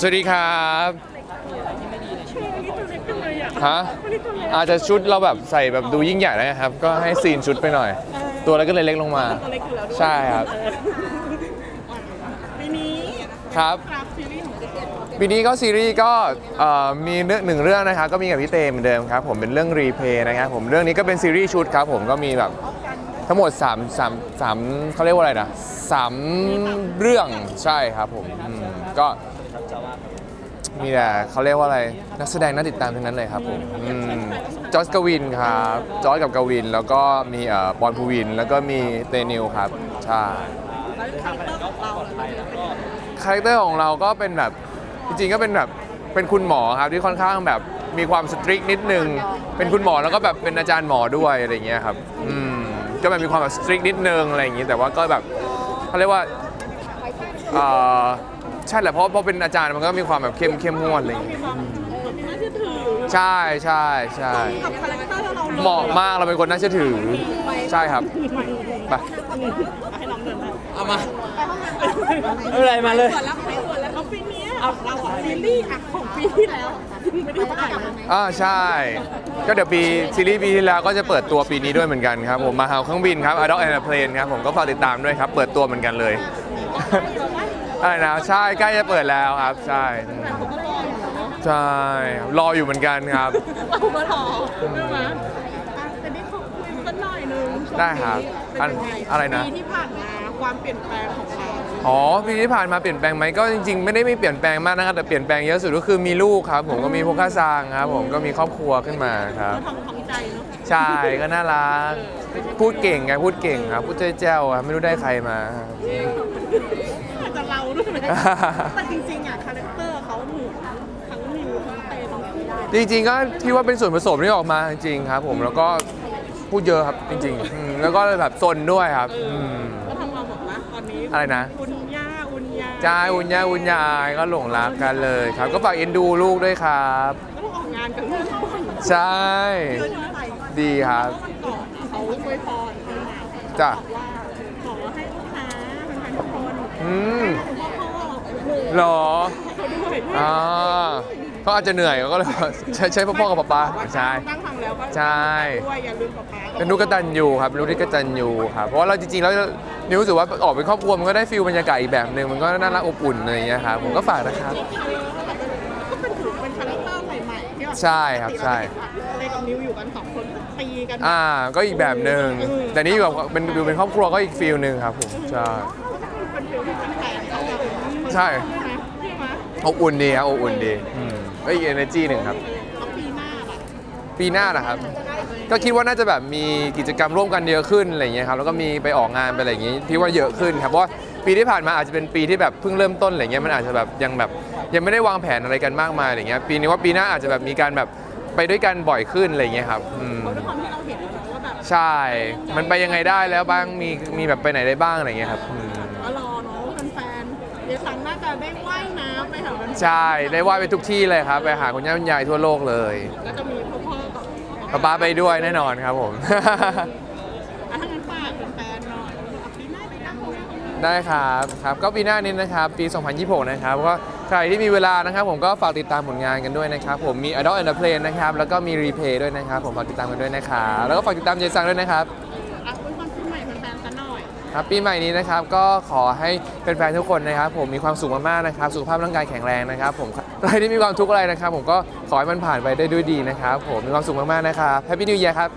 สวัสดีครับฮะอาจจะชุดเราแบบใส่แบบดูยิ่งใหญ่แล้วนะครับ ก็ให้ซีนชุดไปหน่อย ตัวแล้วก็เลยเล็กลงมาตัวเล็กอยู่แล้วด้วยใช่ครับปีนี้ครับครับซีรีส์ของเด็กปีนี้ก็ซีรีส์ก็เอ่อมีเรื่องหนึ่งเรื่องนะครับ ก็มีกับพี่เตเหมือนเดิมครับ ผมเป็นเรื่องรีเพย์นะครับผมเรื่องนี้ก็เป็นซีรีส์ชุดครับผมก็มีแบบทั้งหมด3 3 3เขาเรียกว่าอะไรนะสามเรื่องใช่ครับผม อืมก็มีแต่เขาเรียกว่าอะไรนักแสดงน่าติดตามทั้งนั้นเลยครับผมอืมจอร์จกวินครับจอร์จกับกวิน แล้วก็มีเอ่อปอนภูวิน แล้วก็มีเตนิวครับใช่แล้วคาแรคเตอร์ของเราล่ะเป็นยังไงคาแรคเตอร์ของเราก็เป็นแบบจริงๆก็เป็นแบบเป็นคุณหมอครับที่ค่อนข้างแบบมีความสตริกนิดนึงเป็นคุณหมอแล้วก็แบบเป็นอาจารย์หมอด้วยอะไรอย่างเงี้ยครับอืมก็แบบมีความแบบสตริกนิดนึงอะไรอย่างงี้แต่ว่าก็แบบเขาเรียกว่าเอ่อ ใช่แหละเพราะเพราะเป็นอาจารย์มันก็มีความแบบเข้มเข้มงวดอะไรอย่างมีเงี้ยความเออน่าเชื่อถือใช่ใช่ใช่กับคาแรคเตอร์เราเหมาะมากเราเป็นคนน่าเชื่อถือ ใช่ครับไปให้น้องเดินมาเอามาไม่เป็นไรมาเลยส่วนแล้วไม่ส่วนแล้วปีนี้เอาเราอะซีรีส์อะของปีที่แล้วไม่ได้ถ่ายนะอ่าใช่ ก็เดี๋ยวปีซีรีส์ปีที่แล้วก็จะเปิดตัวปีนี้ด้วยเหมือนกันครับผมมาเฮาเครื่องบินครับ Adult and Plane ครับผมก็ฝากติดตามด้วยครับ เปิดตัวเหมือนกันเลย อะไรนะใช่ใกล้จะเปิดแล้วครับ ใช่อืมผมก็รออยู่เนาะใช่รออยู่เหมือนกันครับเราก็รอใช่ไหมอะแต่นี่ขอคุยกันหน่อยนึงช่วงได้ครับนี้เป็นยังไงอะไรนะ ปีที่ผ่านมาความเปลี่ยนแปลงของเราอ๋อปีที่ผ่านมาเปลี่ยนแปลงไหมก็จริงๆ ไม่ได้ไม่เปลี่ยนแปลงมากนะครับแต่เปลี่ยนแปลงเยอะสุดก็คือมีลูกครับ ผมก็มีพวกข้าซางครับ ผมก็มีครอบครัวขึ้นมาครับ ก็ทำท้องใจเนาะใช่ก็น่ารักพูดเก่งไงพูดเก่งครับพูดเจ้าๆครับไม่รู้ได้ใครมา ครับอาจจะเราด้วยไหมแต่จริงๆอะคาแรคเตอร์เขาเหมือนทั้งนิวทั้งเตทั้งคู่จริงๆก็ที่ว่าเป็นส่วนผสมที่ออกมาจริงๆครับ ผมแล้วก็พูดเยอะครับจริงๆอืมแล้วก็แบบซนด้วยครับอืมก็ทำมาบอกว่าตอนนี้อะไรนะอุ่นย่าอุ่นยาใช่อุ่นยาอุ่นยายก็หลงรักกันเลยครับ ก็ฝากเอ็นดูลูกด้วยครับก็ต้องออกงานกันเรื่องทุกวันใช่ เดือนอะไรดีครับวันก่อนเขาอวยพรเขาจ้ะ บอกว่าขอให้ลูกค้าแฟนๆทุกคน อืมให้คุณพ่อพ่อโอ้โหเหรอเขาด้วยอ่าเขาอาจจะเหนื่อยก็เลยใช้ใช้พ่อๆกับป๊าๆใช่ ตั้งฟังแล้วก็ใช่ ด้วยอย่าลืมป๊าป๊าเป็นลูกกตันยูครับเป็นลูกที่กตันยูครับเพราะว่าเราจริงๆแล้วนิวรู้สึกว่าออกเป็นครอบครัวมันก็ได้ฟิลบรรยากาศอีกแบบหนึ่งมันก็น่ารักอบอุ่นอะไรอย่างเงี้ยครับผมก็ฝากนะครับ ก็เป็นถือเป็นคาแรคเตอร์ใหม่ๆที่แบบใช่ครับใช่เตกับนิวอยู่กันสองคนตีกัน อ่าก็อีกแบบหนึ่งแต่นี่แบบเป็นดูเป็นครอบครัวก็อีกฟิลหนึ่งครับผมใช่ ใช่ ใช่ไหมใช่ไหมอบอุ่นดีครับอบอุ่นดีอืมก็อีก energy หนึ่งครับ แล้วปีหน้าล่ะปีหน้านะครับ ก็คิดว่าน่าจะแบบมีกิจกรรมร่วมกันเยอะขึ้นอะไรอย่างเงี้ยครับ แล้วก็มีไปออกงานไปอะไรอย่างงี้ พี่ว่าเยอะขึ้นครับ เพราะว่าปีที่ผ่านมาอาจจะเป็นปีที่แบบเพิ่งเริ่มต้นอะไรเงี้ย มันอาจจะแบบยังแบบยังไม่ได้วางแผนอะไรกันมากมายอะไรเงี้ย ปีนี้ว่าปีหน้าอาจจะแบบมีการแบบไปด้วยกันบ่อยขึ้นอะไรเงี้ยครับอืมเพราะด้วยความที่เราเห็นแล้วว่าแบบใช่ มันไปยังไงได้แล้วบ้าง มีมีแบบไปไหนได้บ้างอะไรเงี้ยครับอืม ก็รอเนาะแฟนๆ เดี๋ยวสันน่าจะได้ว่ายน้ำไปหาแฟนๆใช่ได้ว่ายไปทุกที่เลยครับ ไปหาคุณย่าคุณยายทั่วโลกเลยก็จะมีพ่อพ่อกับป๊าป๊าไปด้วยแน่นอนครับผม อะถ้างั้นฝากแฟนๆหน่อยปีหน้าปีหน้าของเราได้ครับครับก็ปีหน้านี้นะครับปี 2026 นะครับก็ใครที่มีเวลานะครับ ผมก็ฝากติดตามผลงานกันด้วยนะครับ ผมมี Adult and Play นะครับ แล้วก็มี Replay ด้วยนะครับ ผมฝากติดตามกันด้วยนะครับ แล้วก็ฝากติดตามเจสังด้วยนะครับ ครับปีใหม่นี้นะครับก็ขอให้เป็นแฟนๆทุกคนนะครับ ผมมีความสุขมากๆนะครับ สุขภาพร่างกายแข็งแรงนะครับ ผมใครที่มีความทุกข์อะไรนะครับ ผมก็ขอให้มันผ่านไปได้ด้วยดีนะครับ ผมมีความสุขมากๆนะครับแฮปปี้นิวเยียร์ครับ